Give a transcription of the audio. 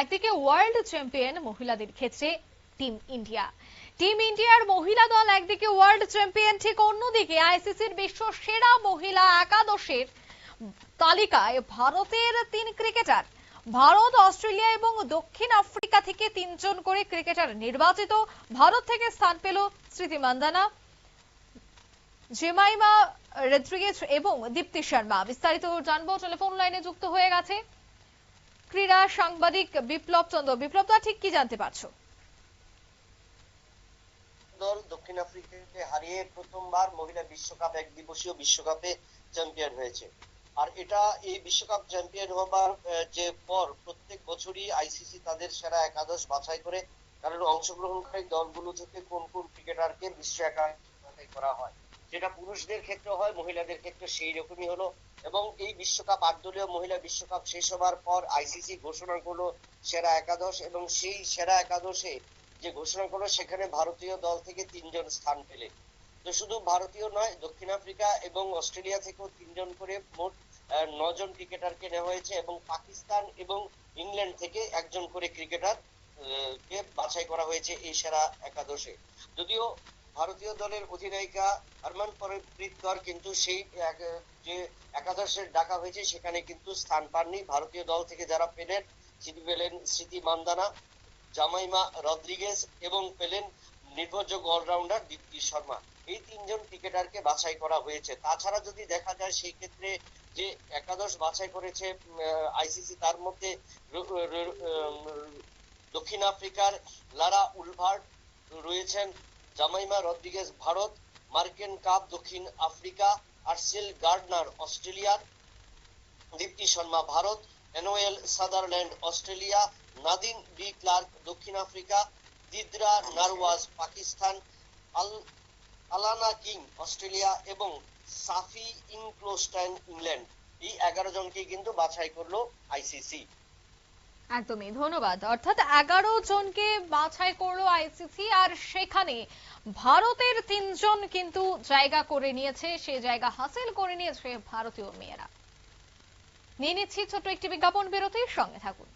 একদিকে world champion মহিলাদের ক্ষেত্রে টিম ইন্ডিয়া টিম ইন্ডিয়ার মহিলা দল একদিকে ওয়ার্ল্ড চ্যাম্পিয়ন ঠিক অন্যদিকে আইসিসির বিশ্ব সেরা মহিলা একাদশের তালিকায় ভারতের তিন ক্রিকেটার ভারত, অস্ট্রেলিয়া এবং দক্ষিণ আফ্রিকা থেকে তিনজন করে ক্রিকেটার নির্বাচিত। ভারত থেকে স্থান পেল স্মৃতি মান্দানা, জেমাইমা রদ্রিগেজ এবং দীপ্তি শর্মা। বিস্তারিত জানব টেলিফোন লাইনে যুক্ত হয়ে গেছে। ক্রীড়া সাংবাদিক বিপ্লব চন্দ্র। বিপ্লব দা ঠিক কি জানতে পারছ? দল দক্ষিণ আফ্রিকাকে হারিয়ে প্রথমবার মহিলা বিশ্বকাপ, এক দিবসীয় বিশ্বকাপে চ্যাম্পিয়ন হয়েছে। আর এটা, এই বিশ্বকাপ চ্যাম্পিয়ন হবার যে পর প্রত্যেক বছরই আইসিসি তাদের সেরা একাদশ বাছাই করে, কারণ অংশগ্রহণকারী দলগুলো থেকে কোন কোন ক্রিকেটারকে বিশ্ব একাদশ বাছাই করা হয়? যেটা পুরুষদের ক্ষেত্রে হয়, মহিলাদের ক্ষেত্রে সেই রকমই হলো। এবং এই বিশ্বকাপ আট দলীয় মহিলা বিশ্বকাপ শেষ হবার পর আইসিসি ঘোষণা করল সেরা একাদশ এবং সেই সেরা একাদশে যে ঘোষণা করল, সেখানে ভারতীয় দল থেকে তিনজন স্থান পেলে। তো শুধু ভারতীয় নয়, দক্ষিণ আফ্রিকা এবং অস্ট্রেলিয়া থেকেও তিনজন করে মোট নজন ক্রিকেটারকে নেওয়া হয়েছে এবং পাকিস্তান এবং ইংল্যান্ড থেকে একজন করে ক্রিকেটার কে বাছাই করা হয়েছে এই সেরা একাদশে। যদিও ভারতীয় দলের অধিনায়িকা হরমান পরপ্রীত কর কিন্তু সেই যে একাদশের ডাকা হয়েছে, সেখানে কিন্তু স্থান পাননি। ভারতীয় দল থেকে যারা পেলেন সেটি পেলেন স্মৃতি মান্দানা, জামাইমা রদ্রিগেজ এবং পেলেন নির্ভরযোগ্য অলরাউন্ডার দীপ্তি শর্মা। এই তিনজন ক্রিকেটারকে বাছাই করা হয়েছে। তাছাড়া যদি দেখা যায়, সেই ক্ষেত্রে যে একাদশ বাছাই করেছে আইসিসি, তার মধ্যে দক্ষিণ আফ্রিকার লারা উলভার্ট রয়েছেন। জামাইমা রদ্রিগেজ ভারত, মার্কেন কাপ দক্ষিণ আফ্রিকা, আর্সেল গার্ডনার অস্ট্রেলিয়ার Deepti Sharma Bharat Annabel Sutherland Australia, Nadine de Klerk দক্ষিণ আফ্রিকা, দিদ্রা নারওয়াজ পাকিস্তান, আল, আলানা কিং অস্ট্রেলিয়া এবং সাফি ইনক্লোস্টাইন ইংল্যান্ড। এই এগারো জনকে কিন্তু বাছাই করল আইসিসি। একদমই, ধন্যবাদ। অর্থাৎ এগারো জনকে বাছাই করল আইসিসি আর সেখানে ভারতের তিনজন কিন্তু জায়গা করে নিয়েছে, সে জায়গা হাসিল করে নিয়েছে ভারতীয় মেয়েরা। নিয়ে নিচ্ছি ছোট্ট একটি বিজ্ঞাপন বিরতির সঙ্গে থাকুন।